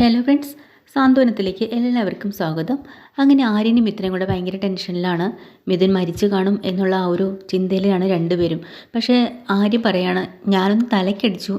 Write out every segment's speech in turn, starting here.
Hello friends സാന്ത്വനത്തിലേക്ക് എല്ലാവർക്കും സ്വാഗതം. അങ്ങനെ ആര്യനും ഇത്രയും കൂടെ ഭയങ്കര ടെൻഷനിലാണ്. മിഥുൻ മരിച്ചു കാണും എന്നുള്ള ആ ഒരു ചിന്തയിലാണ് രണ്ടുപേരും. പക്ഷേ ആര്യം പറയാണ് ഞാനൊന്ന് തലക്കടിച്ചു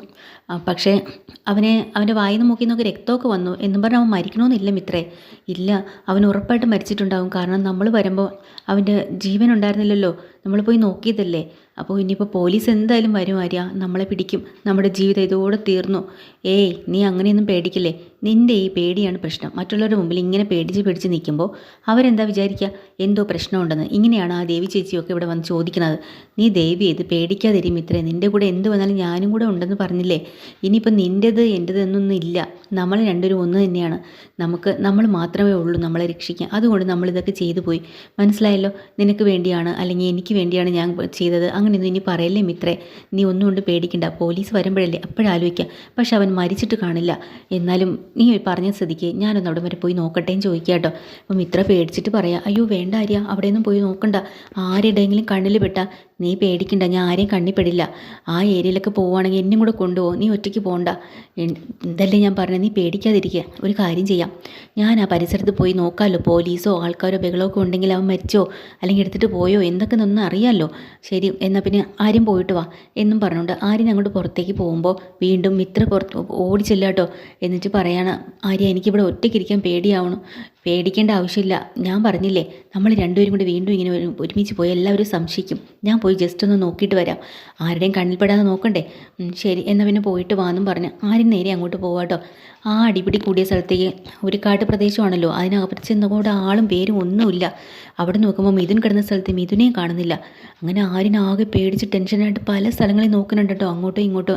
പക്ഷേ അവനെ അവന്റെ വായിൽ നിന്ന് മൂക്കി നോക്കി രക്തമൊക്കെ വന്നു. എന്നും പറഞ്ഞ് അവൻ മരിക്കണമെന്നില്ല മിത്രേ. ഇല്ല അവൻ ഉറപ്പായിട്ട് മരിച്ചിട്ടുണ്ടാകും. കാരണം നമ്മൾ വരുമ്പോൾ അവന്റെ ജീവൻ ഉണ്ടായിരുന്നില്ലല്ലോ. നമ്മൾ പോയി നോക്കിയതല്ലേ? അപ്പോൾ ഇനിയിപ്പോൾ പോലീസ് എന്തായാലും വരും ആര്യ. നമ്മളെ പിടിക്കും. നമ്മുടെ ജീവിതം ഇതോടെ തീർന്നു. ഏയ് നീ അങ്ങനെയൊന്നും പേടിക്കില്ലേ? നിന്റെ ഈ പേടിയാണ് പ്രശ്നം. മറ്റുള്ളവരുടെ മുമ്പിൽ ഇങ്ങനെ പേടിച്ച് പേടിച്ച് നിൽക്കുമ്പോൾ അവരെന്താ വിചാരിക്കുക എന്തോ പ്രശ്നമുണ്ടെന്ന്. ഇങ്ങനെയാണ് ആ ദേവി ചേച്ചിയൊക്കെ ഇവിടെ വന്ന് ചോദിക്കുന്നത്. നീ ദേവി ഇത് പേടിക്കാതിരി മിത്രേ. നിന്റെ കൂടെ എന്ത് വന്നാലും ഞാനും കൂടെ ഉണ്ടെന്ന് പറഞ്ഞില്ലേ? ഇനിയിപ്പോൾ നിന്റേത് എന്റെത് എന്നൊന്നും ഇല്ല. നമ്മൾ രണ്ടുപേരും ഒന്ന് തന്നെയാണ്. നമുക്ക് നമ്മൾ മാത്രമേ ഉള്ളൂ നമ്മളെ രക്ഷിക്കാൻ. അതുകൊണ്ട് നമ്മളിതൊക്കെ ചെയ്തു പോയി. മനസ്സിലായല്ലോ? നിനക്ക് വേണ്ടിയാണ്. അല്ലെങ്കിൽ എനിക്ക് വേണ്ടിയാണ് ഞാൻ ചെയ്തത്. അങ്ങനെയൊന്നും ഇനി പറയല്ലേ മിത്രേ? നീ ഒന്നും കൊണ്ട് പേടിക്കണ്ട. പോലീസ് വരുമ്പോഴല്ലേ അപ്പോഴാലോചിക്കുക പക്ഷെ അവൻ മരിച്ചിട്ട് കാണില്ല. എന്നാലും നീ പറഞ്ഞ സ്ഥിതിക്ക് ഞാനൊന്ന് അവിടെ വരെ പോയി നോക്കട്ടെ എന്ന് ചോദിക്കാം കേട്ടോ അപ്പം മിത്ര പേടിച്ചിട്ട് പറയാം അയ്യോ വേണ്ട ആര്യ. അവിടെയൊന്നും പോയി നോക്കണ്ട. ആരുടെയെങ്കിലും കണ്ണിൽ പെട്ടാൽ നീ പേടിക്കണ്ട ഞാൻ ആരെയും കണ്ണിപ്പെടില്ല. ആ ഏരിയയിലൊക്കെ പോവുകയാണെങ്കിൽ എന്നും കൂടെ കൊണ്ടുപോകും. നീ ഒറ്റയ്ക്ക് പോകണ്ട എന്തല്ലേ ഞാൻ പറഞ്ഞത് നീ പേടിക്കാതിരിക്കുക. ഒരു കാര്യം ചെയ്യാം. ഞാൻ ആ പരിസരത്ത് പോയി നോക്കാമല്ലോ. പോലീസോ ആൾക്കാരോ ബഹളമൊക്കെ ഉണ്ടെങ്കിൽ അവൻ മരിച്ചോ? അല്ലെങ്കിൽ എടുത്തിട്ട് പോയോ? എന്തൊക്കെ ഒന്നും അറിയാമല്ലോ. ശരി എന്നാൽ പിന്നെ ആരും പോയിട്ട് വാ. എന്നും പറഞ്ഞുകൊണ്ട് ആര്യൻ അങ്ങോട്ട് പുറത്തേക്ക് പോകുമ്പോൾ വീണ്ടും മിത്ര പുറത്ത് ഓടിച്ചില്ല കേട്ടോ. എന്നിട്ട് പറയാണ് ആര്യ എനിക്കിവിടെ ഒറ്റയ്ക്കിരിക്കാൻ പേടിയാവണം. പേടിക്കേണ്ട ആവശ്യമില്ല. ഞാൻ പറഞ്ഞില്ലേ നമ്മൾ രണ്ടുപേരും കൂടി വീണ്ടും ഇങ്ങനെ ഒരുമിച്ച് പോയി എല്ലാവരും സംശയിക്കും. ഞാൻ പോയി ജസ്റ്റ് ഒന്ന് നോക്കിയിട്ട് വരാം. ആരുടെയും കണ്ണിൽപ്പെടാതെ നോക്കണ്ടേ? ശരി എന്നാൽ പിന്നെ പോയിട്ട് വാന്നും പറഞ്ഞ് ആരും നേരെ അങ്ങോട്ട് പോവാട്ടോ ആ അടിപിടി കൂടിയ സ്ഥലത്തേക്ക് ഒരു കാട്ട് പ്രദേശമാണല്ലോ അതിനകത്ത് ചെന്നുകൂടെ ആളും പേരും ഒന്നുമില്ല. അവിടെ നോക്കുമ്പോൾ മിഥുൻ കിടന്ന സ്ഥലത്ത് മിഥുനെയും കാണുന്നില്ല. അങ്ങനെ ആരിനാകെ പേടിച്ച് ടെൻഷനായിട്ട് പല സ്ഥലങ്ങളിൽ നോക്കുന്നുണ്ട് കേട്ടോ അങ്ങോട്ടോ ഇങ്ങോട്ടോ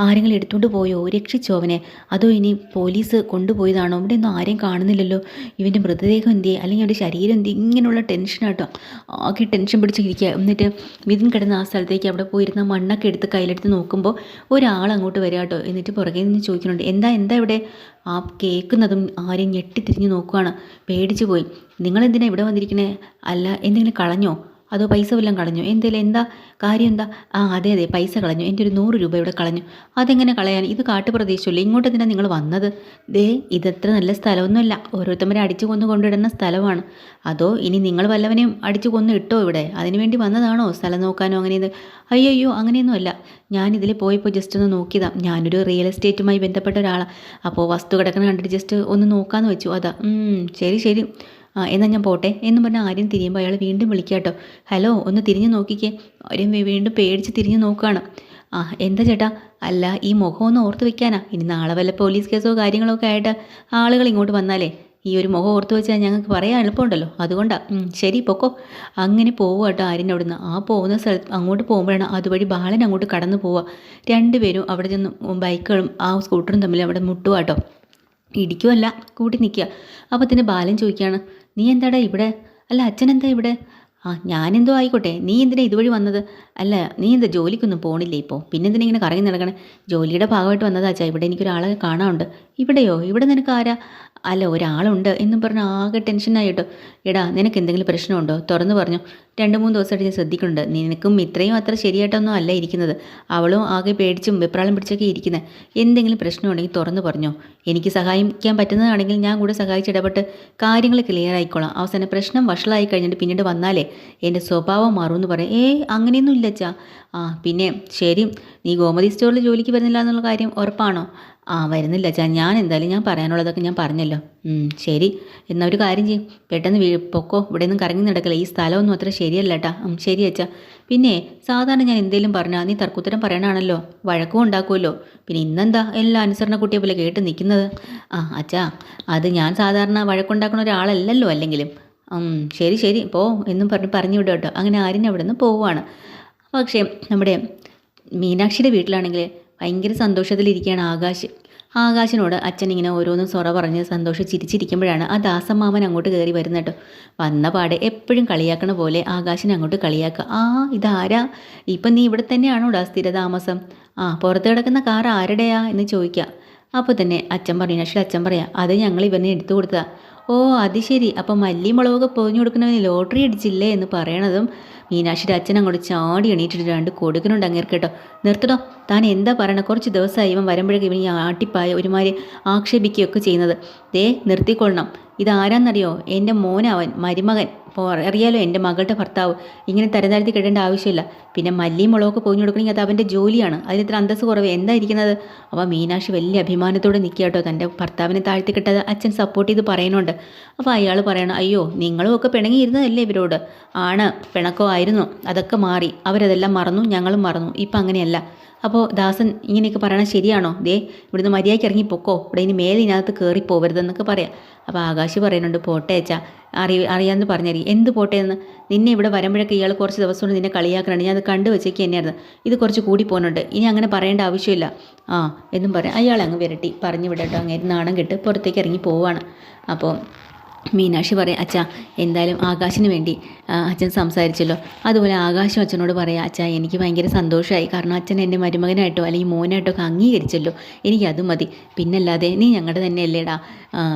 ആരെങ്കിലും എടുത്തുകൊണ്ട് പോയോ? രക്ഷിച്ചോ അവനെ? അതോ ഇനി പോലീസ് കൊണ്ടുപോയതാണോ? ഇവിടെ ഒന്നും ആരെയും കാണുന്നില്ലല്ലോ. ഇവന്റെ മൃതദേഹം എന്തിയെ അല്ലെങ്കിൽ അവന്റെ ശരീരം എന്തി ഇങ്ങനെയുള്ള ടെൻഷനാട്ടോ ആകെ ടെൻഷൻ പിടിച്ചിരിക്കുക എന്നിട്ട് മിഥുൻ കിടന്ന ആ സ്ഥലത്തേക്ക് അവിടെ പോയിരുന്ന മണ്ണൊക്കെ എടുത്ത് കയ്യിലെടുത്ത് നോക്കുമ്പോൾ ഒരാൾ അങ്ങോട്ട് വരിക കേട്ടോ. എന്നിട്ട് പുറകെ നിന്ന് ചോദിക്കുന്നുണ്ട് എന്താ എന്താ ഇവിടെ? ആ കേൾക്കുന്നതും ആരെയും ഞെട്ടിത്തിരിഞ്ഞ് നോക്കുവാണ്. പേടിച്ചു പോയി. നിങ്ങളെന്തിനാണ് ഇവിടെ വന്നിരിക്കണേ? അല്ല എന്തെങ്കിലും കളഞ്ഞോ? അതോ പൈസ വല്ലതും കളഞ്ഞു? എന്തേലും എന്താ കാര്യം എന്താ? ആ അതെ അതെ പൈസ കളഞ്ഞു. എന്റെ ഒരു നൂറ് രൂപ ഇവിടെ കളഞ്ഞു. അതെങ്ങനെ കളയാൻ? ഇത് കാട്ടുപ്രദേശമല്ലേ? ഇങ്ങോട്ട് തന്നെ നിങ്ങൾ വന്നത്? ദേ ഇതത്ര നല്ല സ്ഥലമൊന്നുമല്ല. ഓരോരുത്തരെ അടിച്ചു കൊന്നു കൊണ്ടിടുന്ന സ്ഥലമാണ്. അതോ ഇനി നിങ്ങൾ വല്ലവനെയും അടിച്ചു കൊന്നു ഇട്ടോ ഇവിടെ? അതിനുവേണ്ടി വന്നതാണോ? സ്ഥലം നോക്കാനോ അങ്ങനെ അയ്യോ അങ്ങനെയൊന്നുമല്ല. ഞാനിതിൽ പോയപ്പോൾ ജസ്റ്റ് ഒന്ന് നോക്കിയതാ. ഞാനൊരു റിയൽ എസ്റ്റേറ്റുമായി ബന്ധപ്പെട്ട ഒരാളാണ് അപ്പോൾ വസ്തു കിടക്കുന്ന കണ്ടിട്ട് ജസ്റ്റ് ഒന്ന് നോക്കാമെന്ന് വെച്ചു. അതാ. ശരി ശരി. എന്നാൽ ഞാൻ പോട്ടെ എന്ന് പറഞ്ഞ ആര്യം തിരിയുമ്പോൾ അയാൾ വീണ്ടും വിളിക്കാട്ടോ ഹലോ ഒന്ന് തിരിഞ്ഞു നോക്കിക്കേ. ആര്യം വീണ്ടും പേടിച്ച് തിരിഞ്ഞു നോക്കുകയാണ് ആ എന്താ ചേട്ടാ? അല്ല ഈ മുഖം ഒന്ന് ഓർത്ത് വെക്കാനാ. ഇനി നാളെ വല്ല പോലീസ് കേസോ കാര്യങ്ങളോ ഒക്കെ ആയിട്ട് ആളുകൾ ഇങ്ങോട്ട് വന്നാലേ ഈ ഒരു മുഖം ഓർത്ത് വെച്ചാൽ ഞങ്ങൾക്ക് പറയാൻ എളുപ്പമുണ്ടല്ലോ. അതുകൊണ്ടാണ് ശരി പൊക്കോ. അങ്ങനെ പോവുക കേട്ടോ ആര്യന്റെ അവിടുന്ന്. ആ പോകുന്ന സ്ഥലത്ത് അങ്ങോട്ട് പോകുമ്പോഴാണ് അതുവഴി ബാലൻ അങ്ങോട്ട് കടന്നു പോവുക. രണ്ടുപേരും അവിടെ ചെന്ന് ബൈക്കുകളും ആ സ്കൂട്ടറും തമ്മിൽ അവിടെ മുട്ടുക കേട്ടോ ഇടിക്കുമല്ല കൂട്ടി നിൽക്കുക. അപ്പോൾ തന്നെ ബാലൻ ചോദിക്കുകയാണ് നീ എന്താടാ ഇവിടെ? അല്ല അച്ഛൻ എന്താ ഇവിടെ? ആ ഞാനെന്തോ ആയിക്കോട്ടെ നീ എന്തിനാ ഇതുവഴി വന്നത്? അല്ല നീ എന്താ ജോലിക്കൊന്നും പോണില്ലേ ഇപ്പോൾ പിന്നെ എന്തിനാ ഇങ്ങനെ കറങ്ങി നടക്കണേ? ജോലിയുടെ ഭാഗമായിട്ട് വന്നതാ അച്ഛാ ഇവിടെ എനിക്കൊരാളെ കാണാനുണ്ട്. ഇവിടെയോ? ഇവിടെ നിനക്ക് ആരാ അല്ല ഒരാളുണ്ട് എന്നും പറഞ്ഞ് ആകെ ടെൻഷനായിട്ടോ എടാ നിനക്ക് എന്തെങ്കിലും പ്രശ്നമുണ്ടോ? തുറന്നു പറഞ്ഞു. രണ്ട് മൂന്ന് ദിവസമായിട്ട് ഞാൻ ശ്രദ്ധിക്കുന്നുണ്ട്. നിനക്കും ഇത്രയും അത്ര ശരിയായിട്ടൊന്നും അല്ല ഇരിക്കുന്നത്. അവളും ആകെ പേടിച്ചും വെപ്രാളം പിടിച്ചൊക്കെ ഇരിക്കുന്നത് എന്തെങ്കിലും പ്രശ്നമുണ്ടെങ്കിൽ തുറന്നു പറഞ്ഞോ. എനിക്ക് സഹായിക്കാൻ പറ്റുന്നതാണെങ്കിൽ ഞാൻ കൂടെ സഹായിച്ച് ഇടപെട്ട് കാര്യങ്ങൾ ക്ലിയർ ആയിക്കോളാം. അവസാന പ്രശ്നം വഷളായി കഴിഞ്ഞിട്ട് പിന്നീട് വന്നാലേ എന്റെ സ്വഭാവം മാറുമെന്ന് പറയും. ഏ അങ്ങനെയൊന്നും ഇല്ല അച്ഛാ. ആ പിന്നെ ശരി. നീ ഗോമതി സ്റ്റോറിൽ ജോലിക്ക് വരുന്നില്ല എന്നുള്ള കാര്യം ഉറപ്പാണോ? ആ വരുന്നില്ല ചാ ഞാൻ എന്തായാലും ഞാൻ പറയാനുള്ളതൊക്കെ ഞാൻ പറഞ്ഞല്ലോ. ശരി. എന്നാൽ ഒരു കാര്യം ചെയ്യും. പെട്ടെന്ന് വീ പൊക്കോ ഇവിടെ നിന്നും കറങ്ങി നടക്കില്ല ഈ സ്ഥലമൊന്നും അത്ര ശരിയല്ല കേട്ടാ ശരി അച്ഛാ. പിന്നെ സാധാരണ ഞാൻ എന്തെങ്കിലും പറഞ്ഞാൽ നീ തർക്കുത്തരം പറയണാണല്ലോ. വഴക്കും ഉണ്ടാക്കുമല്ലോ പിന്നെ ഇന്നെന്താ എല്ലാ അനുസരണ കുട്ടിയെ പോലെ കേട്ട് നിൽക്കുന്നത് ആ അച്ഛാ അത് ഞാൻ സാധാരണ വഴക്കുണ്ടാക്കുന്ന ഒരാളല്ലല്ലോ അല്ലെങ്കിലും. ശരി ശരി. പോ എന്നും പറഞ്ഞ് പറഞ്ഞു വിടും കേട്ടോ അങ്ങനെ ആര്യൻ അവിടെ നിന്ന് പോവുകയാണ് പക്ഷേ നമ്മുടെ മീനാക്ഷിയുടെ വീട്ടിലാണെങ്കിൽ ഭയങ്കര സന്തോഷത്തിലിരിക്കുകയാണ് ആകാശ്. ആകാശിനോട് അച്ഛൻ ഇങ്ങനെ ഓരോന്നും സൊറ പറഞ്ഞ് സന്തോഷം ചിരിച്ചിരിക്കുമ്പോഴാണ് ആ ദാസമാമൻ അങ്ങോട്ട് കയറി വരുന്നത് വന്ന പാടെ എപ്പോഴും കളിയാക്കണ പോലെ ആകാശിനെ അങ്ങോട്ട് കളിയാക്കുക. ആ ഇതാരാ? ഇപ്പം നീ ഇവിടെ തന്നെയാണോടാ സ്ഥിരതാമസം? ആ പുറത്ത് കിടക്കുന്ന കാർ ആരുടെയാ? എന്ന് ചോദിക്കുക. അപ്പോൾ തന്നെ അച്ഛൻ പറയും പക്ഷേ അച്ഛൻ പറയാം അത് ഞങ്ങൾ ഇവനെ എടുത്തു കൊടുത്തതാ. ഓ അത് ശരി. അപ്പം മല്ലി മുളകൊക്കെ പൊതിഞ്ഞു കൊടുക്കുന്നവന് ലോട്ടറി അടിച്ചില്ലേ? എന്ന് പറയണതും മീനാക്ഷിയുടെ അച്ഛൻ അങ്ങോട്ട് ചാടി എണീറ്റിട്ട് രണ്ട് കൊടുക്കുന്നുണ്ട് അങ്ങേർക്ക് കേട്ടോ. നിർത്തടോ. താൻ എന്താ പറയണ? കുറച്ച് ദിവസമായി ഇവൻ വരുമ്പോഴേക്കും ഇവൻ ഈ ആട്ടിപ്പായ ഒരുമാതിരി ആക്ഷേപിക്കുകയൊക്കെ ചെയ്യുന്നത്. ദേ നിർത്തിക്കൊള്ളണം. ഇതാരാന്നറിയോ? എന്റെ മോനവൻ മരുമകൻ. ഇപ്പോൾ അറിയാലോ എന്റെ മകളുടെ ഭർത്താവ് ഇങ്ങനെ തരംതാഴ്ത്തി കിടേണ്ട ആവശ്യമില്ല. പിന്നെ മല്ലിയും മുളകൊക്കെ പോയി കൊടുക്കണമെങ്കിൽ അത് അവന്റെ ജോലിയാണ്. അതിന് ഇത്ര അന്തസ്സ് കുറവ്. എന്താ ഇരിക്കുന്നത് അപ്പോൾ മീനാക്ഷി വലിയ അഭിമാനത്തോടെ നിൽക്കുക കേട്ടോ തന്റെ ഭർത്താവിനെ താഴ്ത്തി കിട്ടത് അച്ഛൻ സപ്പോർട്ട് ചെയ്ത് പറയുന്നുണ്ട്. അപ്പോൾ അയാൾ പറയണം അയ്യോ നിങ്ങളും ഒക്കെ പിണങ്ങിയിരുന്നതല്ലേ ഇവരോട്? ആണ് പിണക്കോ ആയിരുന്നു. അതൊക്കെ മാറി. അവരതെല്ലാം മറന്നു. ഞങ്ങളും മറന്നു. ഇപ്പം അങ്ങനെയല്ല. അപ്പോൾ ദാസൻ ഇങ്ങനെയൊക്കെ പറയണത് ശരിയാണോ? ദേ ഇവിടുന്ന് മര്യാദയ്ക്ക് ഇറങ്ങി പൊക്കോ. ഇവിടെ ഇനി മേലെ ഇതിനകത്ത് കയറി പോകരുതെന്നൊക്കെ പറയാം. അപ്പോൾ ആകാശ് പറയുന്നുണ്ട് പോട്ടെ അച്ഛാ. അറി അറിയാമെന്ന് പറഞ്ഞറി എന്ത് പോട്ടെ എന്ന്? നിന്നെ ഇവിടെ വരുമ്പോഴൊക്കെ ഇയാൾ കുറച്ച് ദിവസം കൊണ്ട് നിന്നെ കളിയാക്കണുണ്ട്. ഞാൻ അത് കണ്ടു വെച്ചേക്ക് തന്നെയായിരുന്നു. ഇത് കുറച്ച് കൂടി പോകുന്നുണ്ട് ഇനി അങ്ങനെ പറയേണ്ട ആവശ്യമില്ല. ആ എന്നും പറയാം. അയാൾ അങ്ങ് വിരട്ടി. പറഞ്ഞു വിടട്ടോ. അങ്ങനെ നാണം കെട്ട് പുറത്തേക്ക് ഇറങ്ങി പോവാണ്. അപ്പോൾ മീനാക്ഷി പറയാം അച്ഛാ എന്തായാലും ആകാശിന് വേണ്ടി അച്ഛൻ സംസാരിച്ചല്ലോ. അതുപോലെ ആകാശം അച്ഛനോട് പറയാം അച്ഛാ എനിക്ക് ഭയങ്കര സന്തോഷമായി കാരണം അച്ഛൻ എന്റെ മരുമകനായിട്ടോ അല്ലെങ്കിൽ മോനായിട്ടോ ഒക്കെ അംഗീകരിച്ചല്ലോ. എനിക്കത് മതി. പിന്നല്ലാതെ നീ ഞങ്ങളുടെ തന്നെയല്ലേടാ.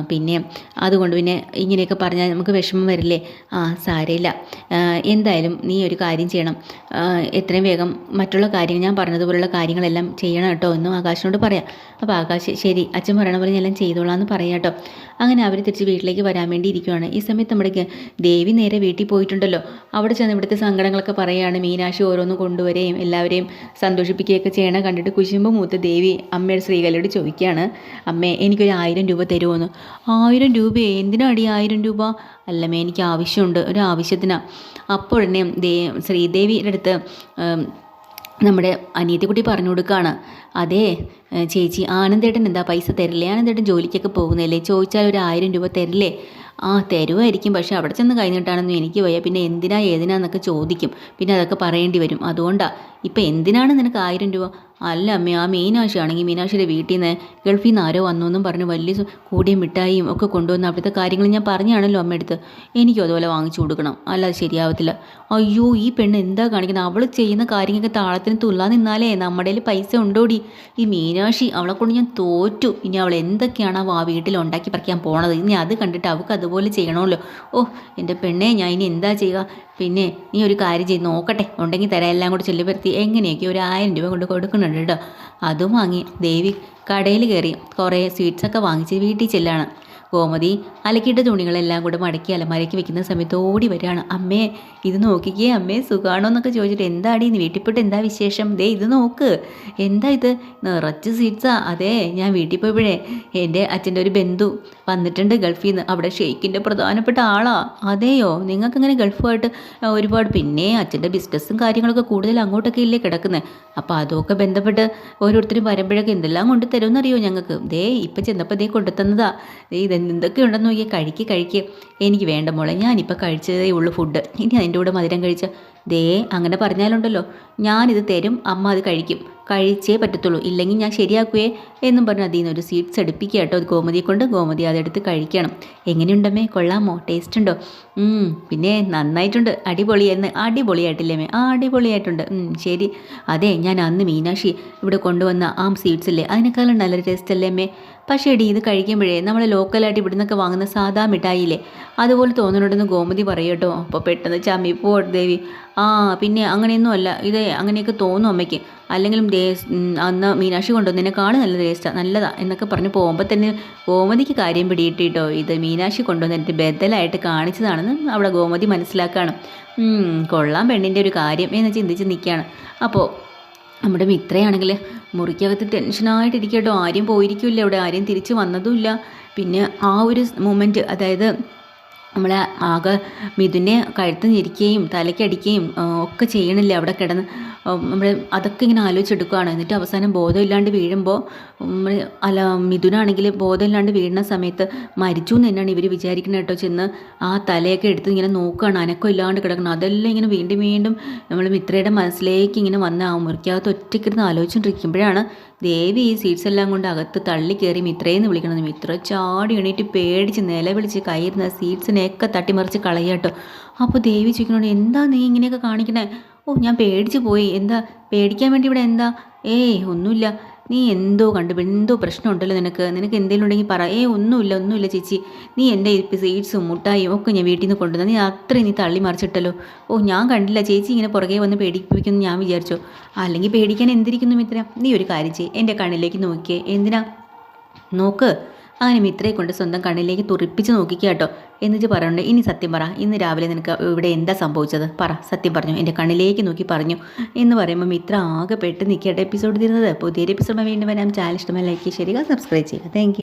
പിന്നെ അതുകൊണ്ട് പിന്നെ ഇങ്ങനെയൊക്കെ പറഞ്ഞാൽ നമുക്ക് വിഷമം വരില്ലേ? ആ സാരമില്ല. എന്തായാലും നീ ഒരു കാര്യം ചെയ്യണം. എത്രയും വേഗം മറ്റുള്ള കാര്യങ്ങൾ ഞാൻ പറഞ്ഞതുപോലുള്ള കാര്യങ്ങളെല്ലാം ചെയ്യണം കേട്ടോ എന്നും ആകാശിനോട് പറയാം. അപ്പോൾ ആകാശ് ശരി അച്ഛൻ പറയണ പോലെ ഞാൻ ചെയ്തോളാം എന്ന് പറയാം കേട്ടോ. അങ്ങനെ അവർ തിരിച്ച് വീട്ടിലേക്ക് വരാൻ വേണ്ടി ഇരിക്കുവാണ്. ഈ സമയത്ത് നമ്മുടെ ദേവി നേരെ വീട്ടിൽ പോയിട്ടുണ്ടല്ലോ. അവിടെ ചെന്ന് ഇവിടുത്തെ സങ്കടങ്ങളൊക്കെ പറയുകയാണ്. മീനാക്ഷി ഓരോന്നും കൊണ്ടുവരെയും എല്ലാവരെയും സന്തോഷിപ്പിക്കുകയൊക്കെ ചെയ്യണം. കണ്ടിട്ട് കുശുമ്പ് മൂത്ത് ദേവി അമ്മയുടെ ശ്രീകലയോട് ചോദിക്കുകയാണ്. അമ്മേ എനിക്കൊരു ആയിരം രൂപ തരുമോന്ന് ആയിരം രൂപ എന്തിനാടി ആയിരം രൂപ? അല്ലമ്മേ എനിക്ക് ആവശ്യമുണ്ട് ഒരു ആവശ്യത്തിനാണ് അപ്പോഴന്നെ ദേ ശ്രീദേവിയുടെ അടുത്ത് നമ്മുടെ അനിയത്തിക്കുട്ടി പറഞ്ഞു കൊടുക്കുകയാണ് അതെ ചേച്ചി ആനന്ദേട്ടൻ എന്താ പൈസ തരില്ലേ? ആനന്ദേട്ടൻ ജോലിക്കൊക്കെ പോകുന്നില്ലേ ചോദിച്ചാൽ ഒരു ആയിരം രൂപ തരില്ലേ? ആ തരുമായിരിക്കും പക്ഷേ അവിടെ ചെന്ന് കഴിഞ്ഞിട്ടാണെന്നും എനിക്ക് വയ്യ. പിന്നെ എന്തിനാ ഏതിനാന്നൊക്കെ ചോദിക്കും. പിന്നെ അതൊക്കെ പറയേണ്ടി വരും. അതുകൊണ്ടാണ് ഇപ്പം എന്തിനാണ് നിനക്ക് ആയിരം രൂപ? അല്ല അമ്മേ ആ മീനാക്ഷി ആണെങ്കിൽ മീനാക്ഷിയുടെ വീട്ടിൽ നിന്ന് ഗൾഫിൽ നിന്ന് ആരോ വന്നു എന്നും പറഞ്ഞ് വലിയ കൂടിയ മിഠായിയും ഒക്കെ കൊണ്ടുവന്ന് അവിടുത്തെ കാര്യങ്ങൾ ഞാൻ പറഞ്ഞാണല്ലോ അമ്മയടുത്ത് എനിക്കും അതുപോലെ വാങ്ങിച്ചു കൊടുക്കണം. അല്ലാതെ ശരിയാവത്തില്ല. അയ്യോ ഈ പെണ്ണ് എന്താ കാണിക്കുന്നത്? അവൾ ചെയ്യുന്ന കാര്യങ്ങൾക്ക് താളത്തിന് തുള്ളാൻ നിന്നാലേ നമ്മുടെ പൈസ ഉണ്ടോടി? ഈ മീനാക്ഷി അവളെ കൊണ്ട് ഞാൻ തോറ്റു. ഇനി അവൾ എന്തൊക്കെയാണ് ആ വീട്ടിൽ ഉണ്ടാക്കി പറിക്കാൻ പോണത്? ഇനി അത് കണ്ടിട്ട് അവൾക്ക് അതുപോലെ ചെയ്യണമല്ലോ. ഓ എന്റെ പെണ്ണേ ഞാൻ ഇനി എന്താ ചെയ്യുക? പിന്നെ നീ ഒരു കാര്യം ചെയ്ത് നോക്കട്ടെ. ഉണ്ടെങ്കിൽ തരാം. എല്ലാം കൂടി ചൊല്ലിപ്പരുത്തി എങ്ങനെയൊക്കെ ഒരു ആയിരം രൂപ കൊണ്ട് കൊടുക്കുന്നുണ്ട് കേട്ടോ. അതും വാങ്ങി. ദേവി കടയിൽ കയറി കുറേ സ്വീറ്റ്സൊക്കെ വാങ്ങിച്ച് വീട്ടിൽ ചെല്ലാണ്. ഗോമതി അലക്കിയിട്ട തുണികളെല്ലാം കൂടെ മടക്കി അലമാരയ്ക്ക് വെക്കുന്ന സമയത്ത് ഓടി വരികയാണ്. അമ്മേ ഇത് നോക്കിക്കേ അമ്മേ സുഖാണോ എന്നൊക്കെ ചോദിച്ചിട്ട് എന്താടി നീ വീട്ടിൽ പോയിട്ട് എന്താ വിശേഷം? ദേ ഇത് നോക്ക്. എന്താ ഇത്? നിറച്ച് സീറ്റ്സാ അതെ ഞാൻ വീട്ടിൽ പോയപ്പോഴേ എന്റെ അച്ഛന്റെ ഒരു ബന്ധു വന്നിട്ടുണ്ട് ഗൾഫിൽ നിന്ന് അവിടെ ഷെയ്ക്കിന്റെ പ്രധാനപ്പെട്ട ആളാ. അതെയോ? നിങ്ങൾക്ക് ഇങ്ങനെ ഗൾഫുമായിട്ട് ഒരുപാട് പിന്നെ അച്ഛന്റെ ബിസിനസ്സും കാര്യങ്ങളൊക്കെ കൂടുതൽ അങ്ങോട്ടൊക്കെ ഇല്ലേ കിടക്കുന്നത് അപ്പോൾ അതൊക്കെ ബന്ധപ്പെട്ട് ഓരോരുത്തരും വരുമ്പോഴൊക്കെ എന്തെല്ലാം കൊണ്ട് തരുമെന്നറിയോ ഞങ്ങൾക്ക്? ദേ ഇപ്പം ചെന്നപ്പോൾ ദേ കൊണ്ടുതന്നതാ ദേ ഇത് എന്തൊക്കെ ഉണ്ടെന്ന് നോക്കിയാൽ കഴിക്കുക കഴിക്കുക എനിക്ക് വേണ്ട മോളെ ഞാനിപ്പോൾ കഴിച്ചതേ ഉള്ളൂ ഫുഡ് ഇനി അതിന്റെ കൂടെ മധുരം കഴിച്ച ദേ അങ്ങനെ പറഞ്ഞാലുണ്ടല്ലോ. ഞാനിത് തരും അമ്മ അത് കഴിക്കും. കഴിച്ചേ പറ്റത്തുള്ളൂ. ഇല്ലെങ്കിൽ ഞാൻ ശരിയാക്കുവേ എന്നും പറഞ്ഞ് അതിൽ നിന്നൊരു സ്വീറ്റ്സ് എടുപ്പിക്കുക കേട്ടോ. ഗോമതിയെ കൊണ്ട് ഗോമതി അതെടുത്ത് കഴിക്കണം. എങ്ങനെയുണ്ടമ്മേ? കൊള്ളാമോ? ടേസ്റ്റ് ഉണ്ടോ? പിന്നെ നന്നായിട്ടുണ്ട്. അടിപൊളിയായിരുന്നു. അടിപൊളിയായിട്ടില്ലേ ആ അടിപൊളിയായിട്ടുണ്ട്. ശരി. അതെ ഞാൻ അന്ന് മീനാക്ഷി ഇവിടെ കൊണ്ടുവന്ന ആ സ്വീറ്റ്സ് അല്ലേ അതിനേക്കാളും നല്ല ടേസ്റ്റ് അല്ലേ അമ്മേ? പക്ഷേ ഇത് കഴിക്കുമ്പോഴേ നമ്മൾ ലോക്കലായിട്ട് ഇവിടെ നിന്നൊക്കെ വാങ്ങുന്ന സാധാ മിഠായില്ലേ അതുപോലെ തോന്നുന്നുണ്ടെന്ന് ഗോമതി പറയട്ടോ അപ്പോൾ പെട്ടെന്ന് ചമ്മി പോ ദേവി. ആ പിന്നെ അങ്ങനെയൊന്നും അല്ല ഇത് അങ്ങനെയൊക്കെ തോന്നും അമ്മയ്ക്ക്. അല്ലെങ്കിലും ഉം, അന്ന് മീനാക്ഷി കൊണ്ടുവന്നതിനേക്കാളും നല്ല ടേസ്റ്റാണ് നല്ലതാ എന്നൊക്കെ പറഞ്ഞ് പോകുമ്പോൾ തന്നെ ഗോമതിക്ക് കാര്യം പിടിയിട്ടിട്ടോ ഇത് മീനാക്ഷി കൊണ്ടുവന്നിട്ട് ബദലായിട്ട് കാണിച്ചതാണെന്ന് അവിടെ ഗോമതി മനസ്സിലാക്കുകയാണ് കൊള്ളാം പെണ്ണിന്റെ ഒരു കാര്യം എന്ന് ചിന്തിച്ച് നിൽക്കുകയാണ് അപ്പോൾ നമ്മുടെ മിത്രയാണെങ്കിൽ മുറിക്കകത്ത് ടെൻഷനായിട്ടിരിക്കട്ടോ ആരും പോയിരിക്കില്ല ഇവിടെ. ആരും തിരിച്ച് വന്നതുമില്ല. പിന്നെ ആ ഒരു മൊമെന്റ് അതായത് നമ്മളെ ആകെ മിഥുനെ കഴുത്ത് ഞെരിക്കുകയും തലയ്ക്കടിക്കുകയും ഒക്കെ ചെയ്യണില്ലേ അവിടെ കിടന്ന്. നമ്മൾ അതൊക്കെ ഇങ്ങനെ ആലോചിച്ചെടുക്കുകയാണ് എന്നിട്ട് അവസാനം ബോധമില്ലാണ്ട് വീഴുമ്പോൾ നമ്മൾ അല്ല മിഥുനാണെങ്കിൽ ബോധമില്ലാണ്ട് വീഴുന്ന സമയത്ത് മരിച്ചു എന്ന് തന്നെയാണ് ഇവർ വിചാരിക്കുന്നത് കേട്ടോ. ചെന്ന് ആ തലയൊക്കെ എടുത്ത് ഇങ്ങനെ നോക്കുകയാണ്. അനക്കം ഇല്ലാണ്ട് കിടക്കണം അതെല്ലാം ഇങ്ങനെ വീണ്ടും വീണ്ടും നമ്മൾ മിത്രയുടെ മനസ്സിലേക്ക് ഇങ്ങനെ വന്ന് ആ മുറിക്കകത്ത് ഒറ്റയ്ക്കിരുന്ന് ആലോചിച്ചുകൊണ്ടിരിക്കുമ്പോഴാണ് ദേവി ഈ സീറ്റ്സ് എല്ലാം കൊണ്ട് അകത്ത് തള്ളി കയറി മിത്രയെന്ന് വിളിക്കണത്. മിത്ര ചാടി എണീറ്റ് പേടിച്ച് നിലവിളിച്ച് കയ്യിരുന്ന സീറ്റ്സിനെയൊക്കെ തട്ടിമറിച്ച് കളയാട്ടോ അപ്പോൾ ദേവി ചോദിക്കണോണ്ട് എന്താ നീ ഇങ്ങനെയൊക്കെ കാണിക്കണേ? ഓ ഞാൻ പേടിച്ച് പോയി. എന്താ പേടിക്കാൻ വേണ്ടി ഇവിടെ എന്താ? ഏയ് ഒന്നുമില്ല. നീ എന്തോ കണ്ടു? എന്തോ പ്രശ്നമുണ്ടല്ലോ നിനക്ക്. നിനക്ക് എന്തെങ്കിലും ഉണ്ടെങ്കിൽ പറ. ഏ ഒന്നുമില്ല ഒന്നുമില്ല ചേച്ചി. നീ എന്റെ സ്വീറ്റ്സും മുട്ടായും ഒക്കെ ഞാൻ വീട്ടിൽ നിന്ന് കൊണ്ടുവന്നു. നീ അത്രയും നീ തള്ളി മറിച്ചിട്ടല്ലോ. ഓ ഞാൻ കണ്ടില്ല. ചേച്ചി ഇങ്ങനെ പുറകെ വന്ന് പേടിപ്പിക്കുന്നു ഞാൻ വിചാരിച്ചു. അല്ലെങ്കിൽ പേടിക്കാൻ എന്തിരിക്കുന്നു മിത്ര? നീ ഒരു കാര്യം ചെയ്യ്. എന്റെ കണ്ണിലേക്ക് നോക്കിയേ. എന്തിനാ? നോക്ക്. അങ്ങനെ മിത്രയെ കൊണ്ട് സ്വന്തം കണ്ണിലേക്ക് തുറിപ്പിച്ച് നോക്കിക്കുക കേട്ടോ. എന്നിട്ട് പറയുന്നുണ്ട് ഇനി സത്യം പറ ഇന്ന് രാവിലെ നിനക്ക് ഇവിടെ എന്താ സംഭവിച്ചത്? പറ സത്യം പറഞ്ഞു എന്റെ കണ്ണിലേക്ക് നോക്കി പറഞ്ഞു. എന്ന് പറയുമ്പോൾ മിത്ര ആകെ പെട്ട് നിൽക്കട്ടെ എപ്പിസോഡ് തീരുന്നത് പുതിയൊരു എപ്പിസോഡ് വീണ്ടും വരാം. ചാനൽ ഇഷ്ടമായി ലൈക്ക് ചെയ്യുക സബ്സ്ക്രൈബ് ചെയ്യുക താങ്ക്